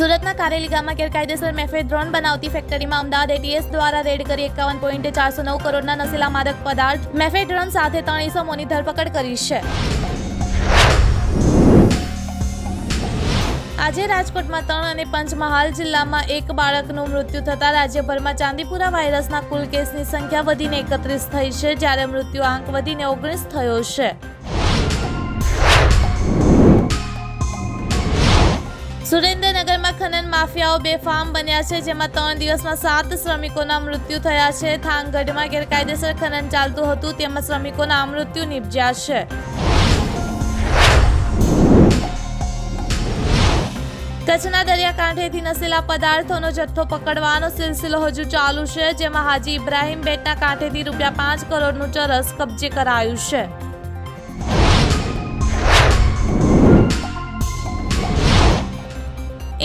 સુરતના કારેલી ગેરકાયદેસર મેફેડ્રોન બનાવતી ફેક્ટરીમાં અમદાવાદ એટીએસ દ્વારા રેડ કરી એકાવન પોઈન્ટ ચારસો નવ કરોડના નશીલા માદક પદાર્થ મેફેડ્રોન સાથે ત્રણ ઇસમોની ધરપકડ કરી છે. આજે રાજકોટમાં ત્રણ અને પંચમહાલ જિલ્લામાં એક બાળકનું મૃત્યુ થતાં રાજ્યભરમાં ચાંદીપુરા વાયરસના કુલ કેસની સંખ્યા વધીને એકત્રીસ થઈ છે, જ્યારે મૃત્યુ આંક વધીને ઓગણીસ થયો છે. સુરેન્દ્રનગરમાં ખનન માફિયાઓ બેફામ બન્યા છે, જેમાં ત્રણ દિવસમાં સાત શ્રમિકોના મૃત્યુ થયા છે. થાનગઢમાં ગેરકાયદેસર ખનન ચાલતું હતું, તેમાં શ્રમિકોના મૃત્યુ નિપજ્યા છે. કચ્છના દરિયાકાંઠેથી નશીલા પદાર્થોનો જથ્થો પકડવાનો સિલસિલો હજુ ચાલુ છે, જેમાં હાજી ઇબ્રાહીમ બેટના કાંઠેથી રૂપિયા પાંચ કરોડનું ચરસ કબજે કરાયું છે.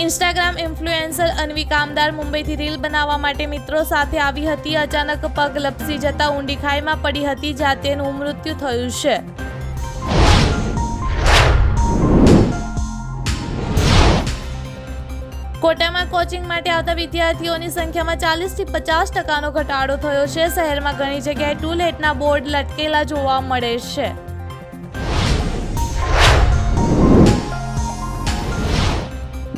ઇન્સ્ટાગ્રામ ઇન્ફ્લુએન્સર અન્વી કામદાર મુંબઈથી રીલ બનાવવા માટે મિત્રો સાથે આવી હતી. અચાનક પગ લપસી જતા ઊંડી ખાઈમાં પડી હતી, જ્યાં તેનું મૃત્યુ થયું છે. કોટામાં કોચિંગ માટે આવતા વિદ્યાર્થીઓની સંખ્યામાં ચાલીસથી પચાસ ટકાનો ઘટાડો થયો છે. શહેરમાં ઘણી જગ્યાએ ટુ લેટના બોર્ડ લટકેલા જોવા મળે છે.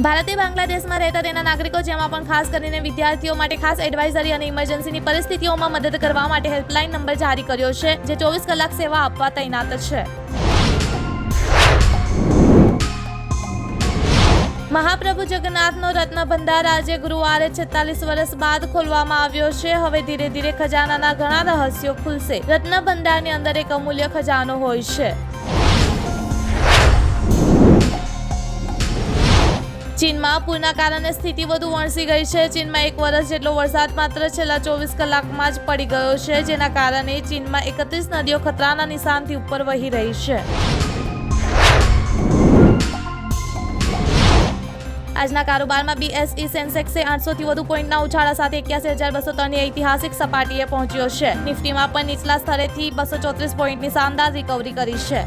ભારતે બાંગ્લાદેશમાં રહેતા તેના નાગરિકો, જેમાં પણ ખાસ કરીને વિદ્યાર્થીઓ માટે ખાસ એડવાઇઝરી અને ઇમરજન્સીની પરિસ્થિતિઓમાં મદદ કરવા માટે હેલ્પલાઇન નંબર જારી કર્યો છે, જે ચોવીસ કલાક સેવા આપવા તૈનાત છે. મહાપ્રભુ જગન્નાથનો રત્ન ભંડાર આજે ગુરુવારે છેતાલીસ વર્ષ બાદ ખોલવામાં આવ્યો છે. હવે ધીરે ધીરે ખજાનાના ઘણા રહસ્યો ખુલશે. રત્ન ભંડારની અંદર એક અમૂલ્ય ખજાનો હોય છે. ચીનમાં પૂરના કારણે સ્થિતિ વધુ વણસી ગઈ છે. ચીનમાં એક વર્ષ જેટલો વરસાદ માત્ર છેલ્લા ચોવીસ કલાકમાં જ પડી ગયો છે, જેના કારણે ચીનમાં એકત્રીસ નદીઓ ખતરાના નિશાનથી ઉપર વહી રહી છે. આજના કારોબારમાં બીએસઈ સેન્સેક્સે આઠસોથી વધુ પોઈન્ટના ઉછાળા સાથે એક્યાસી હજાર બસો ત્રણની ઐતિહાસિક સપાટીએ પહોંચ્યો છે. નિફ્ટીમાં પણ નીચલા સ્તરેથી બસો ચોત્રીસ પોઈન્ટની શાનદાર રિકવરી કરી છે.